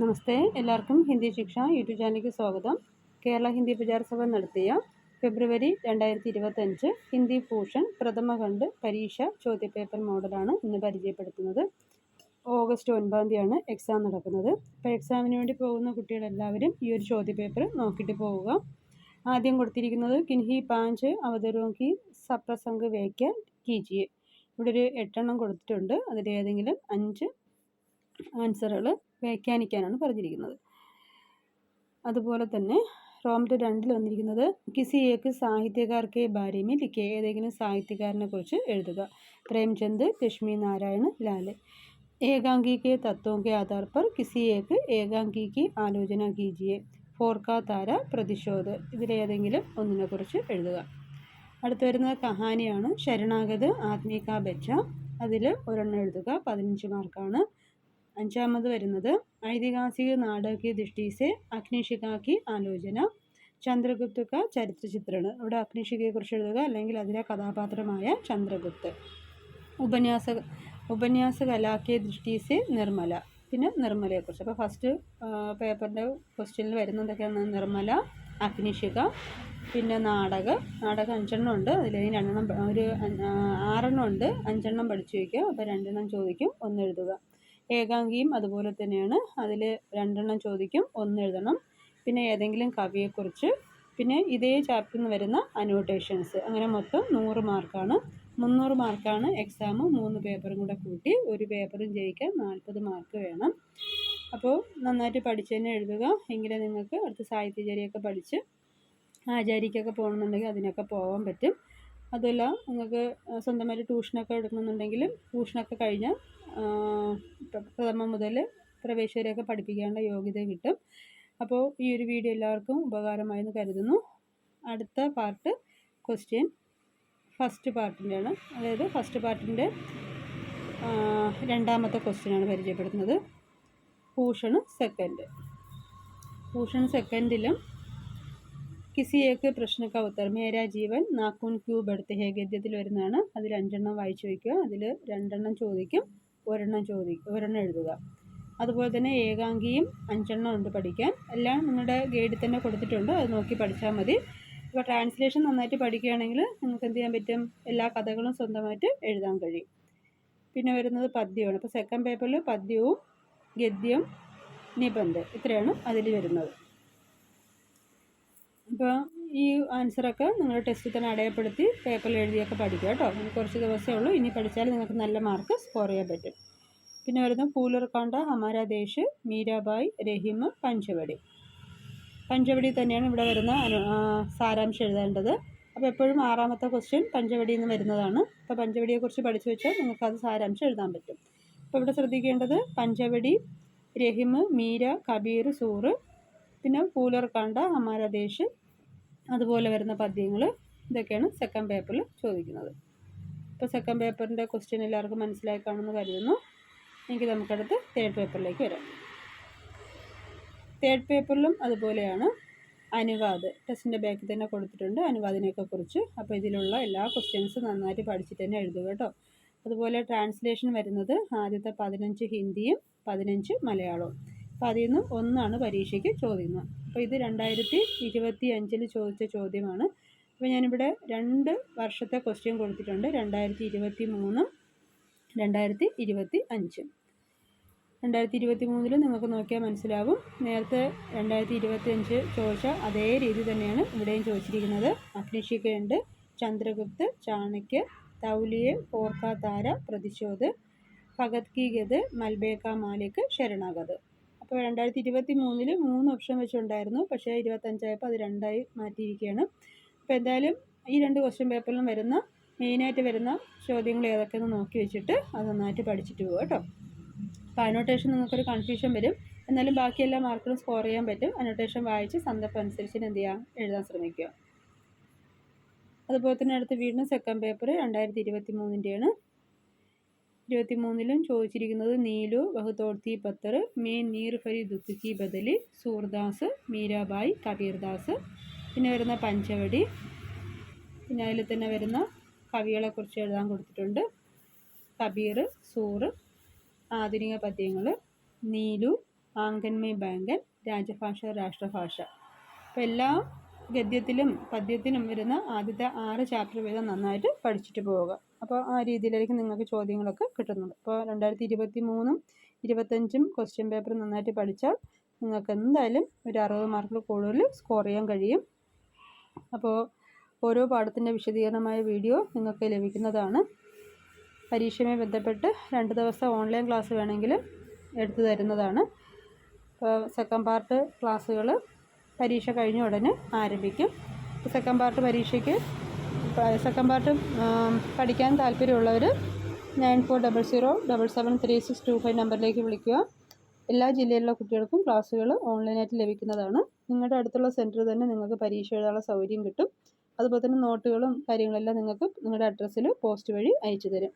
നമസ്തേ. എല്ലാവർക്കും ഹിന്ദി ശിക്ഷ യൂട്യൂബ് ചാനലിലേക്ക് സ്വാഗതം. കേരള ഹിന്ദി പ്രചാര സഭ നടത്തിയ ഫെബ്രുവരി രണ്ടായിരത്തി ഇരുപത്തഞ്ച് ഹിന്ദി ഭൂഷൺ പ്രഥമ കണ്ട് പരീക്ഷ ചോദ്യപേപ്പർ മോഡലാണ് ഇന്ന് പരിചയപ്പെടുത്തുന്നത്. ഓഗസ്റ്റ് ഒൻപതാം തീയതിയാണ് എക്സാം നടക്കുന്നത്. അപ്പോൾ എക്സാമിന് വേണ്ടി പോകുന്ന കുട്ടികളെല്ലാവരും ഈ ഒരു ചോദ്യപേപ്പർ നോക്കിയിട്ട് പോവുക. ആദ്യം കൊടുത്തിരിക്കുന്നത് കിൻഹി പാഞ്ച് അവതരോങ്കി സപ്രസംഗ് വേക്ക കീജിയെ ഇവിടെ ഒരു എട്ടെണ്ണം കൊടുത്തിട്ടുണ്ട്. അതിൽ ഏതെങ്കിലും അഞ്ച് ആൻസറുകൾ വ്യാഖ്യാനിക്കാനാണ് പറഞ്ഞിരിക്കുന്നത് അതുപോലെ തന്നെ റോമിൻ്റെ രണ്ടിൽ വന്നിരിക്കുന്നത് കിസി ഏക്ക് സാഹിത്യകാർക്ക് ബാരേമി ലിഖെ ഏതെങ്കിലും സാഹിത്യകാരനെ കുറിച്ച് എഴുതുക പ്രേംചന്ദ് ലക്ഷ്മി നാരായൺ ലാല് ഏകാംഗി के तत्वों के आधार पर किसी एक ഏകാംഗി की ആലോചന കീജിയെ ഫോർക്ക താര പ്രതിശോധ് ഇതിലേതെങ്കിലും ഒന്നിനെക്കുറിച്ച് എഴുതുക അടുത്ത് വരുന്നത് കഹാനിയാണ് ശരണാഗത് ആത്മീക ബച്ച അതിൽ ഒരെണ്ണം എഴുതുക പതിനഞ്ച് മാർക്കാണ് അഞ്ചാമത് വരുന്നത് ഐതിഹാസിക നാടകീയ ദൃഷ്ടിസെ അഗ്നിഷികാക്കി ആലോചന. ചന്ദ്രഗുപ്തക്ക ക ചരിത്ര ചിത്രണം ഇവിടെ അഗ്നിഷികയെക്കുറിച്ച് എഴുതുക അല്ലെങ്കിൽ അതിലെ കഥാപാത്രമായ ചന്ദ്രഗുപ്ത്. ഉപന്യാസ ഉപന്യാസ കലാക്കിയ ദൃഷ്ടിസെ നിർമ്മല. പിന്നെ നിർമ്മലയെക്കുറിച്ച്. അപ്പോൾ ഫസ്റ്റ് പേപ്പറിന്റെ ക്വസ്റ്റ്യനിൽ വരുന്നതൊക്കെയാണ് നിർമ്മല അഗ്നിഷിക പിന്നെ നാടക. നാടകം അഞ്ചെണ്ണം ഉണ്ട്. അതിൽ രണ്ടെണ്ണം ഒരു ആറെണ്ണം ഉണ്ട്. അഞ്ചെണ്ണം പഠിച്ചു വയ്ക്കുക. അപ്പോൾ രണ്ടെണ്ണം ചോദിക്കും. ഒന്ന് എഴുതുക. ഏകാംഗിയും അതുപോലെ തന്നെയാണ്. അതിൽ രണ്ടെണ്ണം ചോദിക്കും ഒന്ന് എഴുതണം. പിന്നെ ഏതെങ്കിലും കവിയെക്കുറിച്ച്. പിന്നെ ഇതേ ചാപ്റ്ററിൽ നിന്ന് വരുന്ന അനോട്ടേഷൻസ് അങ്ങനെ മൊത്തം നൂറ് മാർക്കാണ് മുന്നൂറ് മാർക്കാണ് എക്സാം മൂന്ന് പേപ്പറും കൂടെ കൂട്ടി ഒരു പേപ്പറും ജയിക്കാൻ നാൽപ്പത് മാർക്ക് വേണം. അപ്പോൾ നന്നായിട്ട് പഠിച്ച് തന്നെ എഴുതുക. എങ്കിലേ നിങ്ങൾക്ക് അടുത്ത സാഹിത്യചര്യയൊക്കെ പഠിച്ച് ആചാര്യക്കൊക്കെ പോകണമെന്നുണ്ടെങ്കിൽ അതിനൊക്കെ പോകാൻ പറ്റും. അതുമല്ല നിങ്ങൾക്ക് സ്വന്തമായിട്ട് ട്യൂഷനൊക്കെ എടുക്കണമെന്നുണ്ടെങ്കിലും ട്യൂഷനൊക്കെ കഴിഞ്ഞാൽ പ്രഥമ മുതൽ പ്രവേശ വരെയൊക്കെ പഠിപ്പിക്കാനുള്ള യോഗ്യത കിട്ടും. അപ്പോൾ ഈ ഒരു വീഡിയോ എല്ലാവർക്കും ഉപകാരമായെന്ന് കരുതുന്നു. അടുത്ത പാർട്ട് ക്വസ്റ്റ്യൻ ഫസ്റ്റ് പാർട്ടിന്റെയാണ് അതായത് ഫസ്റ്റ് പാർട്ടിന്റെ രണ്ടാമത്തെ ക്വസ്റ്റ്യനാണ് പരിചയപ്പെടുത്തുന്നത്. ഭൂഷണ് സെക്കൻഡ് ഭൂഷൺ സെക്കൻഡിലും കിസി ഏക്ക് പ്രശ്ന കൗത്തർ മേരാ ജീവൻ നാക്കൂൻ ക്യൂബ് എടുത്ത് ഹേ വരുന്നതാണ്. അതിൽ അഞ്ചെണ്ണം വായിച്ചു വയ്ക്കുക അതിൽ രണ്ടെണ്ണം ചോദിക്കും. ഒരെണ്ണം ചോദിക്കുക ഒരെണ്ണം എഴുതുക. അതുപോലെ തന്നെ ഏകാംഗിയും അഞ്ചെണ്ണം ഉണ്ട് പഠിക്കാൻ. എല്ലാം നിങ്ങളുടെ ഗൈഡിൽ തന്നെ കൊടുത്തിട്ടുണ്ട്. അത് നോക്കി പഠിച്ചാൽ മതി. ഇപ്പോൾ ട്രാൻസ്ലേഷൻ നന്നായിട്ട് പഠിക്കുകയാണെങ്കിൽ നിങ്ങൾക്ക് എന്ത് ചെയ്യാൻ പറ്റും? എല്ലാ കഥകളും സ്വന്തമായിട്ട് എഴുതാൻ കഴിയും. പിന്നെ വരുന്നത് പദ്യമാണ്. അപ്പോൾ സെക്കൻഡ് പേപ്പറിൽ പദ്യവും ഗദ്യം നിബന്ധം ഇത്രയാണ് അതിൽ വരുന്നത്. അപ്പോൾ ഈ ആൻസറൊക്കെ നിങ്ങൾ ടെസ്റ്റിൽ തന്നെ അടയപ്പെടുത്തി പേപ്പറിൽ എഴുതിയൊക്കെ പഠിക്കുക കേട്ടോ. ഇനി കുറച്ച് ദിവസമേ ഉള്ളൂ. ഇനി പഠിച്ചാൽ നിങ്ങൾക്ക് നല്ല മാർക്ക് സ്കോർ ചെയ്യാൻ പറ്റും. പിന്നെ വരുന്ന പൂലർക്കാണ്ട ഹമാര ദേശ് മീരാബായ് രഹിമ പഞ്ചവടി. പഞ്ചവടി തന്നെയാണ് ഇവിടെ വരുന്ന സാരാംശം എഴുതേണ്ടത്. അപ്പോൾ എപ്പോഴും ആറാമത്തെ ക്വസ്റ്റ്യൻ പഞ്ചവടിയിൽ നിന്ന് വരുന്നതാണ്. അപ്പോൾ പഞ്ചവടിയെക്കുറിച്ച് പഠിച്ചു വെച്ചാൽ നിങ്ങൾക്ക് അത് സാരാംശം എഴുതാൻ പറ്റും. അപ്പോൾ ഇവിടെ ശ്രദ്ധിക്കേണ്ടത് പഞ്ചവടി രഹിമ് മീര കബീർ സൂറ്. പിന്നെ പൂലർക്കാണ്ട ഹമാര ദേശ് അതുപോലെ വരുന്ന പദ്യങ്ങൾ ഇതൊക്കെയാണ് സെക്കൻഡ് പേപ്പറിൽ ചോദിക്കുന്നത്. ഇപ്പോൾ സെക്കൻഡ് പേപ്പറിന്റെ ക്വസ്റ്റ്യൻ എല്ലാവർക്കും മനസ്സിലായി കാണുമെന്ന് കരുതുന്നു. എനിക്ക് നമുക്കടുത്ത് തേർഡ് പേപ്പറിലേക്ക് വരാം. തേർഡ് പേപ്പറിലും അതുപോലെയാണ് അനുവാദ്. ടെസ്റ്റിന്റെ ബാക്കിൽ തന്നെ കൊടുത്തിട്ടുണ്ട് അനുവാദിനെയൊക്കെ കുറിച്ച്. അപ്പോൾ ഇതിലുള്ള എല്ലാ ക്വസ്റ്റ്യൻസും നന്നായിട്ട് പഠിച്ചിട്ട് തന്നെ എഴുതുക കേട്ടോ. അതുപോലെ ട്രാൻസ്ലേഷൻ വരുന്നത് ആദ്യത്തെ പതിനഞ്ച് ഹിന്ദിയും പതിനഞ്ച് മലയാളവും. അപ്പോൾ അതിൽ നിന്ന് ഒന്നാണ് പരീക്ഷയ്ക്ക് ചോദിക്കുന്നത്. അപ്പോൾ ഇത് രണ്ടായിരത്തി ഇരുപത്തി അഞ്ചിൽ ചോദിച്ച ചോദ്യമാണ്. അപ്പോൾ ഞാനിവിടെ രണ്ട് വർഷത്തെ ക്വസ്റ്റ്യൻ കൊടുത്തിട്ടുണ്ട്. രണ്ടായിരത്തി ഇരുപത്തി മൂന്നും രണ്ടായിരത്തി ഇരുപത്തി അഞ്ചും രണ്ടായിരത്തി ഇരുപത്തി മൂന്നിൽ നിങ്ങൾക്ക് നോക്കിയാൽ മനസ്സിലാവും. നേരത്തെ രണ്ടായിരത്തി ഇരുപത്തി അഞ്ച് ചോദിച്ച അതേ രീതി തന്നെയാണ് ഇവിടെയും ചോദിച്ചിരിക്കുന്നത്. അഗ്നിഷിക്കയുണ്ട് ചന്ദ്രഗുപ്ത് ചാണക്യ തൗലിയെ ഓർക്ക താര പ്രതിശോധ് ഭഗത് കി ഗത് മൽബേക്ക മാലിക് ശരണാഗത്. അപ്പോൾ രണ്ടായിരത്തി ഇരുപത്തി മൂന്നിൽ മൂന്ന് ഓപ്ഷൻ വെച്ചുണ്ടായിരുന്നു. പക്ഷേ ഇരുപത്തഞ്ചായപ്പോൾ അത് രണ്ടായി മാറ്റിയിരിക്കുകയാണ്. അപ്പോൾ എന്തായാലും ഈ രണ്ട് ക്വസ്റ്റ്യൻ പേപ്പറിലും വരുന്ന മെയിനായിട്ട് വരുന്ന ചോദ്യങ്ങൾ ഏതൊക്കെയെന്ന് നോക്കി വെച്ചിട്ട് അത് നന്നായിട്ട് പഠിച്ചിട്ട് പോകും കേട്ടോ. അപ്പോൾ അനോട്ടേഷൻ നിങ്ങൾക്കൊരു കൺഫ്യൂഷൻ വരും. എന്നാലും ബാക്കി എല്ലാ മാർക്കിലും സ്കോർ ചെയ്യാൻ പറ്റും. അനോട്ടേഷൻ വായിച്ച് സന്ദർഭം അനുസരിച്ച് എന്ത് ചെയ്യാം? എഴുതാൻ ശ്രമിക്കുക. അതുപോലെ തന്നെ അടുത്ത വീണ്ടും സെക്കൻഡ് പേപ്പർ രണ്ടായിരത്തി ഇരുപത്തി മൂന്നിന്റെയാണ് ഇരുപത്തി മൂന്നിലും ചോദിച്ചിരിക്കുന്നത് നീലു ബഹുതോർത്തി പത്തർ മേ നീർ ഫരി ദുഃഖി ബദലി സൂർദാസ് മീരാബായി കബീർദാസ്. പിന്നെ വരുന്ന പഞ്ചവടി. പിന്നെ അതിൽ തന്നെ വരുന്ന കവികളെക്കുറിച്ച് എഴുതാൻ കൊടുത്തിട്ടുണ്ട്. കബീർ സൂർ ആധുനിക പദ്യങ്ങൾ നീലു ആങ്കന്മേ ബാങ്കൻ രാജഭാഷ രാഷ്ട്രഭാഷ. അപ്പോൾ എല്ലാ ഗദ്യത്തിലും പദ്യത്തിനും വരുന്ന ആദ്യത്തെ ആറ് ചാപ്റ്റർ വീതം നന്നായിട്ട് പഠിച്ചിട്ട് പോവുക. അപ്പോൾ ആ രീതിയിലായിരിക്കും നിങ്ങൾക്ക് ചോദ്യങ്ങളൊക്കെ കിട്ടുന്നത് അപ്പോൾ രണ്ടായിരത്തി ഇരുപത്തി മൂന്നും ഇരുപത്തഞ്ചും ക്വസ്റ്റ്യൻ പേപ്പർ നന്നായിട്ട് പഠിച്ചാൽ നിങ്ങൾക്ക് എന്തായാലും ഒരു അറുപത് മാർക്കിൽ കൂടുതൽ സ്കോർ ചെയ്യാൻ കഴിയും. അപ്പോൾ ഓരോ പാഠത്തിന്റെ വിശദീകരണമായ വീഡിയോ നിങ്ങൾക്ക് ലഭിക്കുന്നതാണ്. പരീക്ഷയുമായി ബന്ധപ്പെട്ട് രണ്ട് ദിവസം ഓൺലൈൻ ക്ലാസ് വേണമെങ്കിൽ എടുത്തു തരുന്നതാണ്. സെക്കൻഡ് പാർട്ട് ക്ലാസ്സുകൾ പരീക്ഷ കഴിഞ്ഞ ഉടനെ ആരംഭിക്കും. സെക്കൻഡ് പാർട്ട് പരീക്ഷയ്ക്ക് സെക്കൻഡ് പാർട്ട് പഠിക്കാൻ താല്പര്യമുള്ളവർ nine four double zero double seven three six two five നമ്പറിലേക്ക് വിളിക്കുക. എല്ലാ ജില്ലയിലുള്ള കുട്ടികൾക്കും ക്ലാസ്സുകൾ ഓൺലൈനായിട്ട് ലഭിക്കുന്നതാണ്. നിങ്ങളുടെ അടുത്തുള്ള സെന്ററിൽ തന്നെ നിങ്ങൾക്ക് പരീക്ഷ എഴുതാനുള്ള സൗകര്യം കിട്ടും. അതുപോലെ തന്നെ നോട്ടുകളും കാര്യങ്ങളെല്ലാം നിങ്ങൾക്ക് നിങ്ങളുടെ അഡ്രസ്സിൽ പോസ്റ്റ് വഴി അയച്ചു തരും.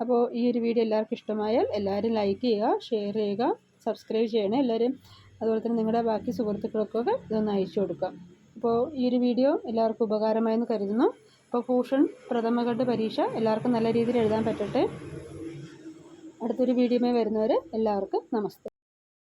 അപ്പോൾ ഈ ഒരു വീഡിയോ എല്ലാവർക്കും ഇഷ്ടമായാൽ എല്ലാവരും ലൈക്ക് ചെയ്യുക ഷെയർ ചെയ്യുക സബ്സ്ക്രൈബ് ചെയ്യണേ. എല്ലാവരും അതുപോലെ തന്നെ നിങ്ങളുടെ ബാക്കി സുഹൃത്തുക്കൾക്കൊക്കെ ഇതൊന്ന് അയച്ചു കൊടുക്കാം. അപ്പോൾ ഈ ഒരു വീഡിയോ എല്ലാവർക്കും ഉപകാരമായെന്ന് കരുതുന്നു. അപ്പോൾ ഭൂഷൺ പ്രഥമഘട്ട പരീക്ഷ എല്ലാവർക്കും നല്ല രീതിയിൽ എഴുതാൻ പറ്റട്ടെ. അടുത്തൊരു വീഡിയോയുമായി വരുന്നവർ എല്ലാവർക്കും നമസ്തേ.